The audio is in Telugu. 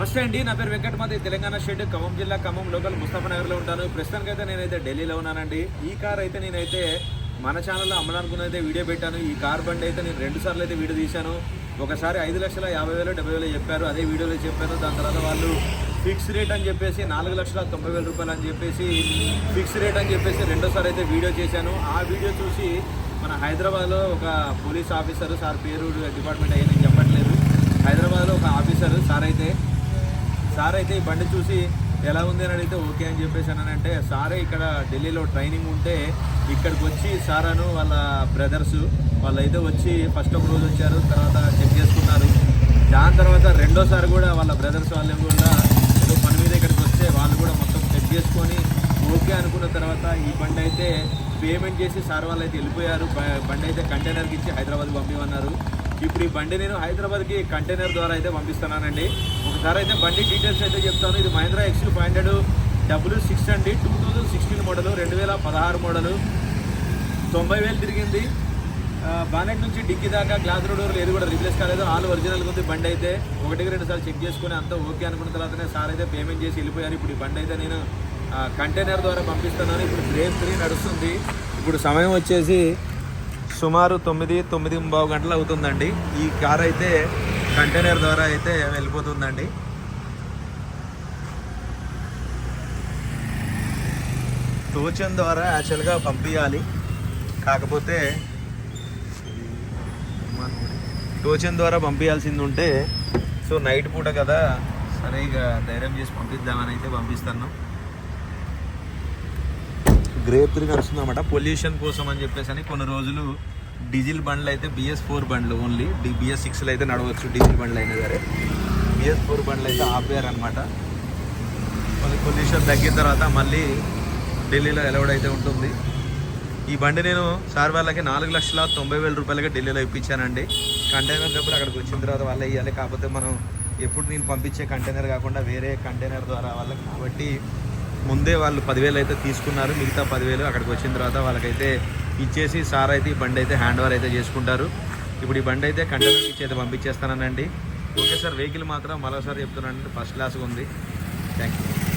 నమస్తే అండి. నా పేరు వెంకటమాది తెలంగాణ స్టేట్ ఖమ్మం జిల్లా ఖమ్మం లోకల్ ముస్తాఫనగర్లో ఉంటాను. ప్రస్తుతానికైతే నేనైతే ఢిల్లీలో ఉన్నానండి. ఈ కార్ అయితే నేనైతే మన ఛానల్లో అమ్మడానికి అయితే వీడియో పెట్టాను. ఈ కార్ బండి అయితే నేను రెండు సార్లు అయితే వీడియో తీశాను. ఒకసారి ఐదు లక్షల యాభై వేలు డెబ్బై వేలు చెప్పారు. అదే వీడియోలో చెప్పాను. దాని తర్వాత వాళ్ళు ఫిక్స్ రేట్ అని చెప్పేసి నాలుగు లక్షల తొంభై వేల రూపాయలు అని చెప్పేసి ఫిక్స్ రేట్ అని చెప్పేసి రెండోసారి అయితే వీడియో చేశాను. ఆ వీడియో చూసి మన హైదరాబాద్లో ఒక పోలీస్ ఆఫీసర్ సార్ పేరు డిపార్ట్మెంట్ అయ్యి నేను చెప్పట్లేదు. హైదరాబాద్లో ఒక ఆఫీసర్ సార్ అయితే సార్ అయితే ఈ బండి చూసి ఎలా ఉంది అని అడిగితే ఓకే అని చెప్పేసి అని అంటే సారే ఇక్కడ ఢిల్లీలో ట్రైనింగ్ ఉంటే ఇక్కడికి వచ్చి సార్ అను వాళ్ళ బ్రదర్స్ వాళ్ళైతే వచ్చి ఫస్ట్ ఒక రోజు వచ్చారు తర్వాత చెక్ చేసుకున్నారు. దాని తర్వాత రెండోసారి కూడా వాళ్ళ బ్రదర్స్ వాళ్ళు కూడా ఏదో పని మీద ఇక్కడికి వస్తే వాళ్ళు కూడా మొత్తం చెక్ చేసుకొని ఓకే అనుకున్న తర్వాత ఈ బండి అయితే పేమెంట్ చేసి సార్ వాళ్ళు అయితే వెళ్ళిపోయారు బండి అయితే కంటైనర్కి ఇచ్చి హైదరాబాద్కి పంపిమన్నారు. ఇప్పుడు ఈ బండి నేను హైదరాబాద్కి కంటైనర్ ద్వారా అయితే పంపిస్తున్నానండి. ఒకసారి అయితే బండి డీటెయిల్స్ అయితే చెప్తాను. ఇది Mahindra XUV five hundred W six అండి టూ థౌజండ్ సిక్స్టీన్ మోడల్ రెండు వేల పదహారు మోడలు తొంభై వేలు తిరిగింది. బానెట్ నుంచి డిక్కి దాకా గ్లాస్ డోర్లు ఏది కూడా రిప్లేస్ కాలేదు. ఆల్ ఒరిజినల్ ఉంది బండి అయితే. ఒకటికి రెండు సార్లు చెక్ చేసుకుని అంతా ఓకే అనుకున్న తర్వాతనే సార్ అయితే పేమెంట్ చేసి వెళ్ళిపోయారు. ఇప్పుడు ఈ బండి అయితే నేను కంటైనర్ ద్వారా పంపిస్తున్నాను. ఇప్పుడు గ్రేప్ త్రీ నడుస్తుంది. ఇప్పుడు సమయం వచ్చేసి సుమారు తొమ్మిది తొమ్మిది బావు గంటలు అవుతుందండి. ఈ కార్ అయితే కంటైనర్ ద్వారా అయితే వెళ్ళిపోతుందండి. టోచన్ ద్వారా యాక్చువల్గా పంపించాలి కాకపోతే టోచన్ ద్వారా పంపించాల్సింది ఉంటే సో నైట్ పూట కదా సరే ఇక ధైర్యం చేసి పంపిద్దామని అయితే పంపిస్తాను. Grape three నడుస్తుందన్నమాట. పొల్యూషన్ కోసం అని చెప్పేసి అని కొన్ని రోజులు డీజిల్ బండ్లు అయితే బిఎస్ ఫోర్ బండ్లు ఓన్లీ డి బిఎస్ సిక్స్లో అయితే నడవచ్చు డీజిల్ బండ్లు అయినా సరే. బిఎస్ ఫోర్ బండ్లు అయితే ఆపారనమాట మళ్ళీ పొల్యూషన్ తగ్గిన తర్వాత మళ్ళీ ఢిల్లీలో ఎలవడ్ అయితే ఉంటుంది. ఈ బండి నేను సార్ వాళ్ళకి నాలుగు లక్షల తొంభై వేల రూపాయలకి ఢిల్లీలో ఇప్పించానండి. కంటైనర్ డబ్బులు అక్కడికి వచ్చిన తర్వాత వాళ్ళు ఇవ్వాలి కాకపోతే మనం ఎప్పుడు నేను పంపించే కంటైనర్ కాకుండా వేరే కంటైనర్ ద్వారా వాళ్ళకి కాబట్టి ముందే వాళ్ళు పదివేలు అయితే తీసుకున్నారు. మిగతా పదివేలు అక్కడికి వచ్చిన తర్వాత వాళ్ళకైతే ఇచ్చేసి సార్ అయితే ఈ బండి అయితే హ్యాండ్ ఓవర్ అయితే చేసుకుంటారు. ఇప్పుడు ఈ బండి అయితే కంటైనర్ ఇచ్చి అయితే పంపించేస్తానండి ఓకే సార్ వెహికల్ మాత్రం మరోసారి చెప్తున్నానండి. ఫస్ట్ క్లాస్గా ఉంది. Thank you